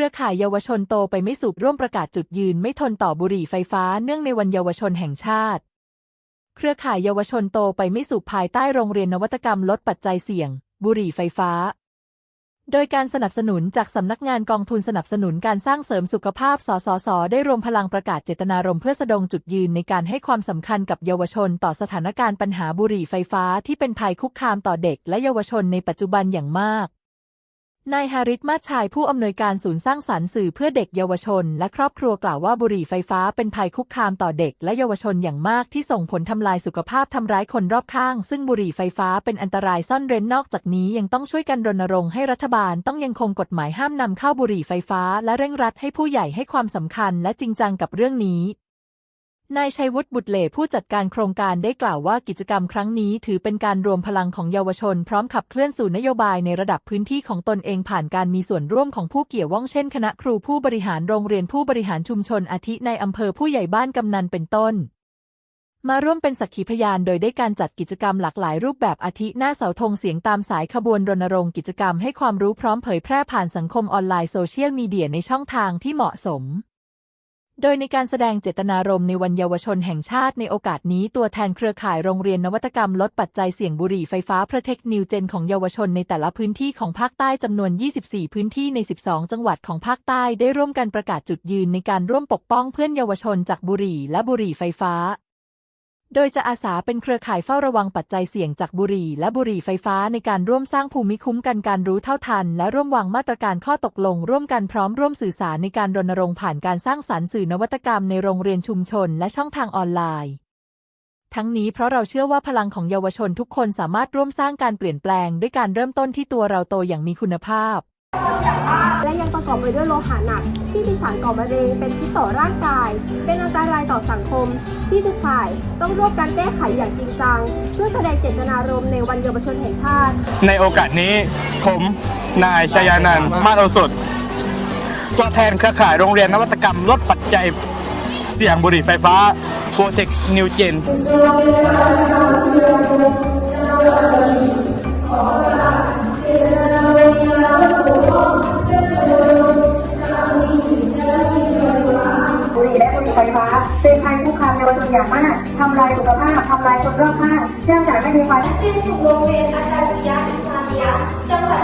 ครือข่ายเยาวชนโตไปไม่สูบร่วมประกาศจุดยืนไม่ทนต่อบุหรี่ไฟฟ้าเนื่องในวันเยาวชนแห่งชาติ เครือข่ายเยาวชนโตไปไม่สูบภายใต้โรงเรียนนวัตกรรมลดปัจจัยเสี่ยง บุหรี่ไฟฟ้า โดยการสนับสนุนจากสำนักงานกองทุนสนับสนุนการสร้างเสริมสุขภาพ สสส ได้รวมพลังประกาศเจตนารมณ์เพื่อแสดงจุดยืนในการให้ความสำคัญกับเยาวชนต่อสถานการณ์ปัญหาบุหรี่ไฟฟ้าที่เป็นภัยคุกคามต่อเด็กและเยาวชนในปัจจุบันอย่างมาก นายฮาริสมาชายผู้อำนวยการศูนย์สร้างสรรค์สื่อเพื่อเด็กเยาวชน และครอบครัวกล่าวว่าบุหรี่ไฟฟ้าเป็นภัยคุกคามต่อเด็กและเยาวชนอย่างมากที่ส่งผลทำลายสุขภาพทำร้ายคนรอบข้าง ซึ่งบุหรี่ไฟฟ้าเป็นอันตรายซ่อนเร้นนอกจากนี้ยังต้องช่วยกันรณรงค์ให้รัฐบาลต้องยังคงกฎหมายห้ามนำเข้าบุหรี่ไฟฟ้า และเร่งรัดให้ผู้ใหญ่ให้ความสำคัญและจริงจังกับเรื่องนี้ นายชัยวุฒิบุตรเล่ผู้จัดการโครงการได้กล่าวว่ากิจกรรมครั้งนี้ถือเป็นการรวมพลังของเยาวชน พร้อมขับเคลื่อนสู่นโยบายในระดับพื้นที่ของตนเองผ่านการมีส่วนร่วมของผู้เกี่ยวข้องเช่นคณะครูผู้บริหารโรงเรียนผู้บริหารชุมชนอาทิในอำเภอผู้ใหญ่บ้านกำนันเป็นต้น มาร่วมเป็นสักขีพยานโดยได้การจัดกิจกรรมหลากหลายรูปแบบอาทิหน้าเสาธงเสียงตามสายขบวนรณรงค์กิจกรรมให้ความรู้พร้อมเผยแพร่ผ่านสังคมออนไลน์โซเชียลมีเดียในช่องทางที่เหมาะสม โดยในการแสดงเจตนารมณ์ในวันเยาวชนแห่งชาติในโอกาสนี้ตัวแทนเครือข่ายโรงเรียนนวัตกรรมลดปัจจัยเสี่ยงบุหรี่ไฟฟ้าพระเทคนิวเจนของเยาวชนในแต่ละพื้นที่ของภาคใต้จำนวน 24 พื้นที่ใน 12 จังหวัดของภาคใต้ได้ร่วมกันประกาศจุดยืนในการร่วมปกป้องเพื่อนเยาวชนจากบุหรี่และบุหรี่ไฟฟ้า โดยจะอาสาเป็นเครือข่ายเฝ้าระวังปัจจัยเสี่ยงจากบุหรี่และบุหรี่ไฟฟ้าในการร่วมสร้างภูมิคุ้มกันการรู้เท่าทัน และร่วมวางมาตรการข้อตกลง ร่วมกันพร้อมร่วมสื่อสารในการรณรงค์ผ่านการสร้างสรรค์สื่อนวัตกรรมในโรงเรียนชุมชนและช่องทางออนไลน์ ทั้งนี้เพราะเราเชื่อว่าพลังของเยาวชนทุกคนสามารถร่วมสร้างการเปลี่ยนแปลง ด้วยการเริ่มต้นที่ตัวเราโตอย่างมีคุณภาพ และยังประกอบไปด้วยโลหะหนัก ที่มีสารก่อมะเร็งเป็นพิษต่อร่างกาย เป็นอันตรายต่อสังคม ที่ทุกฝ่ายต้องร่วมกันแก้ไขอย่างจริงจังเพื่อแสดงเจตนารมณ์ในวันเยาวชนแห่งชาติ ในโอกาสนี้ผมนายชยานันท์มาโอสถตัวแทนเครือข่ายโรงเรียนนวัตกรรมลดปัจจัยเสี่ยงบุหรี่ไฟฟ้า Protex New Gen ไฟฟ้า เป็นภัยคุกคามเยาวชนอย่างมากทำลายสุขภาพทำลายคนรอบข้างเนื่องจากไม่มีความนักเรียนถูกโรงเรียนอาจารย์ปิยะอิสลามิยะจังหวัด